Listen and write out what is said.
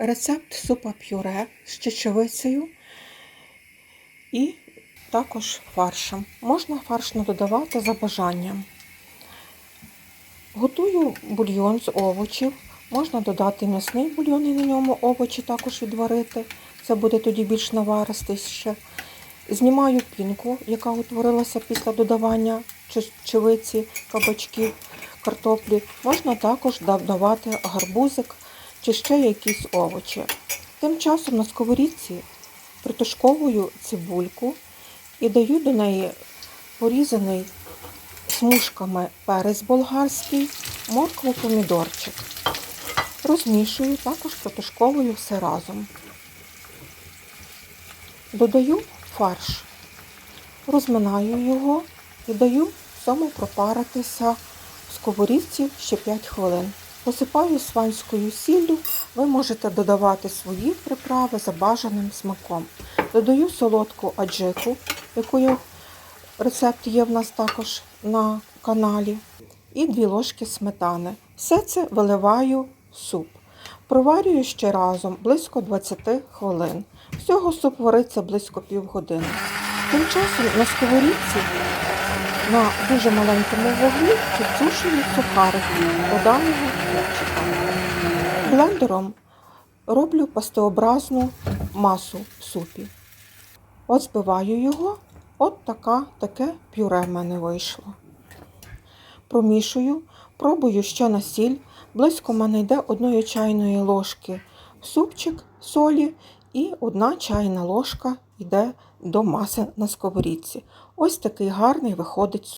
Рецепт супа пюре з чечевицею і також фаршем. Можна фарш не додавати за бажанням. Готую бульйон з овочів. Можна додати м'ясний бульйон і на ньому овочі також відварити. Це буде тоді більш наваристіше. Знімаю пінку, яка утворилася після додавання чечевиці, кабачків, картоплі. Можна також додавати гарбузик чи ще якісь овочі. Тим часом на сковорідці притушковую цибульку і даю до неї порізаний смужками перець болгарський, моркву, помідорчик. Розмішую, також протушковую все разом. Додаю фарш, розминаю його і даю цьому пропаритися в сковорідці ще 5 хвилин. Посипаю сванською сіллю, ви можете додавати свої приправи за бажаним смаком. Додаю солодку аджику, яку я рецепт є в нас також на каналі, і 2 ложки сметани. Все це виливаю в суп. Проварюю ще разом близько 20 хвилин. Всього суп вариться близько півгодини. Тим часом на сковорідці на дуже маленькому вуглі підсушую сухарики до даного хлопчика. Блендером роблю пастеобразну масу в супі. От збиваю його, от така, таке пюре в мене вийшло. Промішую, пробую ще на сіль. Близько в мене йде одної чайної ложки супчик солі і одна чайна ложка йде до маси на сковорідці. Ось такий гарний виходить